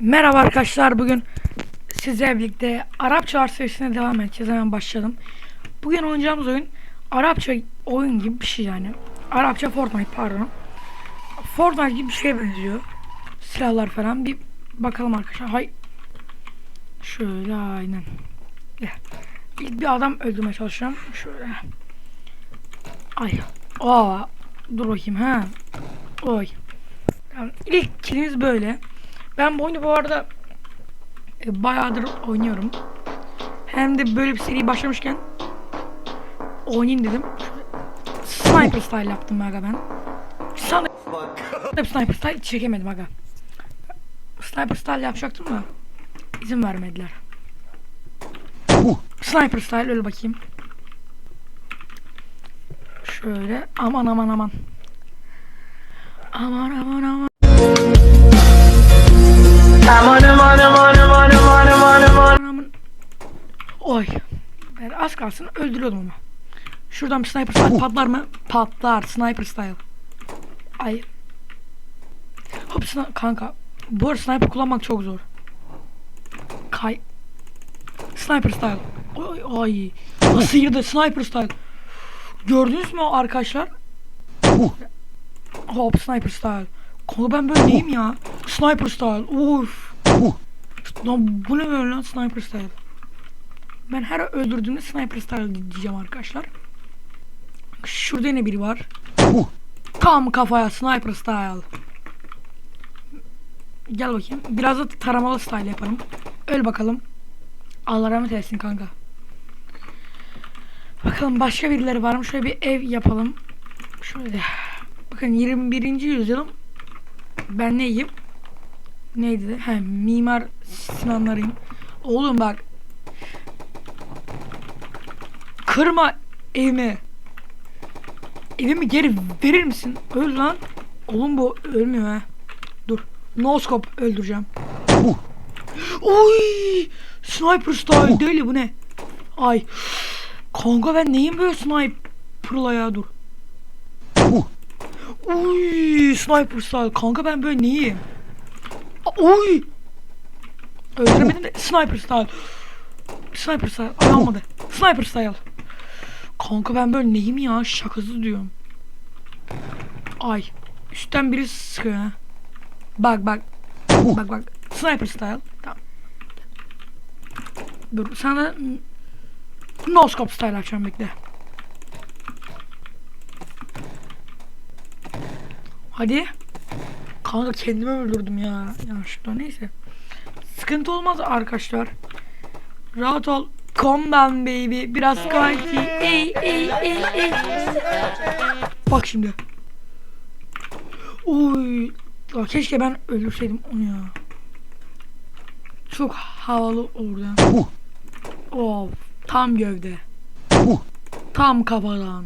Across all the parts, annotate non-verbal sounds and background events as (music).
Merhaba arkadaşlar bugün sizlerle birlikte Arapça serisine devam edeceğiz hemen başladım. Bugün oynayacağımız oyun Arapça oyun gibi bir şey yani. Arapça Fortnite pardon. Fortnite gibi bir şeye benziyor. Silahlar falan bir bakalım arkadaşlar. Hay. Şöyle aynen. İlk bir adam öldürmeye çalışacağım. Şöyle. Ay. Aa. Dur bakayım ha. Oy. Tamam. İlk kilimiz böyle. Ben bu oyunu bu arada e, bayağıdır oynuyorum. Hem de böyle bir seri başlamışken oynayayım dedim. Sniper style yaptım aga ben. Hep sniper style çekemedim aga. Sniper style yapacaktım da izin vermediler. Sniper style öyle bakayım. Şöyle aman aman aman. Aman aman aman. Aman. Oy. Ben az kalsın öldürüyordum ama. Şuradan bir sniper style patlar mı? Patlar. Sniper style. Ay. Hop kanka. Bu arada sniper kullanmak çok zor. Kay. Sniper style. Oy ay. Nasıl yedi sniper style. Gördünüz mü arkadaşlar? Hop sniper style. Kanka ben böyle neyim ya? Sniper style. Uf. Lan bu ne böyle lan sniper style? Ben her öldürdüğümde sniper style diyeceğim arkadaşlar. Şurada yine biri var. Tam kafaya sniper style. Gel bakayım. Biraz da taramalı style yapalım. Öl bakalım. Allah rahmet eylesin kanka. Bakalım başka birileri var mı? Şöyle bir ev yapalım. Şöyle. Bakın 21. yüzyılım. Ben neyim? Neydi? He, mimar Sinanlarıyım. Oğlum bak. Kırma evimi. Evimi geri verir misin? Öl lan. Oğlum bu ölmüyor ha. Dur. No scope öldüreceğim. Oy! Sniper style deli bu ne? Ay. Kanka ben neyim böyle sniper'la ya dur. Oy! Sniper style. Kanka ben böyle neyim? Oy! Öldüremedim de sniper style. Sniper style. Ay almadı. Sniper style. Kanka ben böyle neyim ya? Şakası diyorum. Ay. Üstten biri sıkıyor ha. Bak bak. Bak bak. Sniper style. Tamam. Dur sana no scope style açacağım bekle. Hadi. Kanka kendimi öldürdüm ya. Yanlışlıkla neyse. Sıkıntı olmaz arkadaşlar. Rahat ol. Calm down baby. Biraz kayfi. Ey ey ey ey. Bak şimdi. Oy. Ya keşke ben öldürseydim onu ya. Çok havalı olurdu. Of. Tam gövde. Tam kafadan.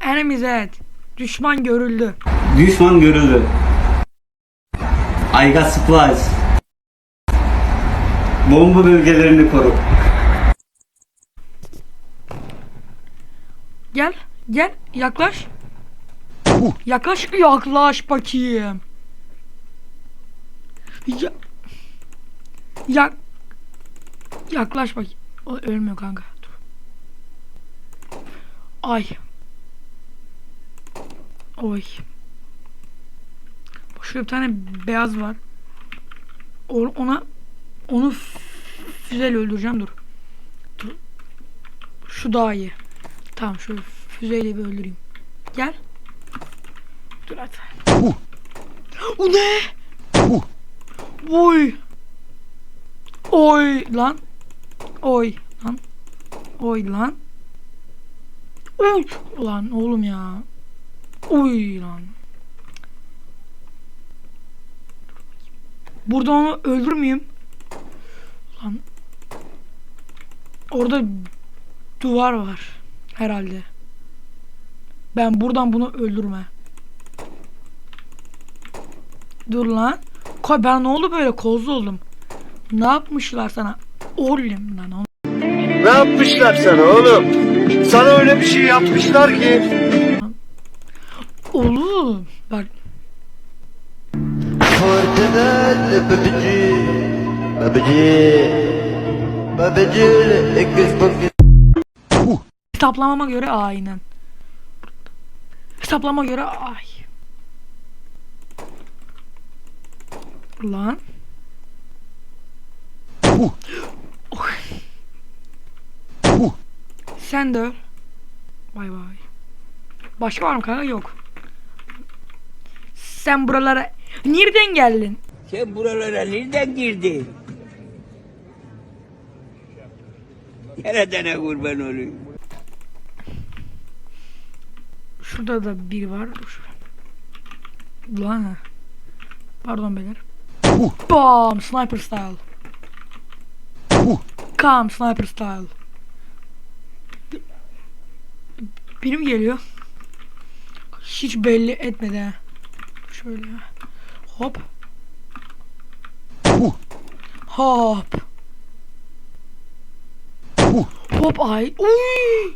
Enemies head. Düşman görüldü. Düşman görüldü. I got supplies. Bomba bölgelerini koru. Gel, gel, yaklaş. Yaklaş, yaklaş bakayım. Ya, ya, yaklaş bakayım. O ölmüyor kanka. Dur. Ay. Oy. Şurada bir tane beyaz var. Ona onu füzeyle öldüreceğim dur. Dur. Şu daha iyi. Tamam şu füzeyle bir öldüreyim. Gel. Dur hadi. (gasps) O ne? Oy. Oy lan. Oy lan. Oy lan. Oy. Ulan oğlum ya. Oy lan. Burada onu öldürür müyüm? Lan. Orada duvar var. Herhalde. Ben buradan bunu öldürme. Dur lan. Koy ben ne oldu böyle kozlu oldum. Ne yapmışlar sana? Oğlum lan oğlum. Ne yapmışlar sana oğlum? Sana öyle bir şey yapmışlar ki. Oğlum bak Fırtına Babacı, babacı, babacı, ekmek bakın. Hesaplamama göre aynen. Hesaplama göre ay. Lan. Oh. Sen de. Bay bay. Başka var mı kanka? Yok. Sen buralara nereden geldin? Sen buralara nereden girdin? Nereden kurban olayım? Şurada da bir var. Şurada. Lan ha. Pardon beyler. Bam! Sniper style. Kam sniper style. Benim geliyor. Hiç belli etmedi. Şöyle. Hop. Hop. Hop ay. Uy!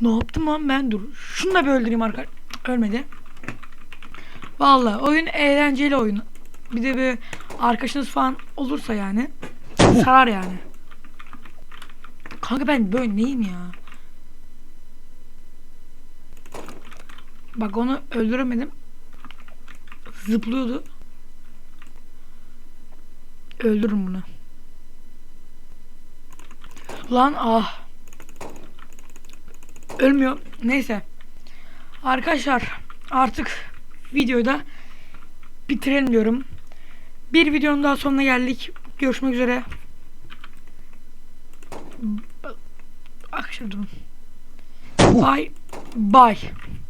Ne yaptım lan ben dur. Şunu da bir öldüreyim arkadaşlar. Ölmedi. Vallahi oyun eğlenceli oyun. Bir de bir arkadaşınız falan olursa yani sarar yani. Kanka ben böyle neyim ya? Bak onu öldüremedim. Zıplıyordu. Öldürün bunu. Lan ah. Ölmüyor. Neyse. Arkadaşlar artık videoyu da bitirelim diyorum. Bir videonun daha sonuna geldik. Görüşmek üzere. Durun. Bye. Bye.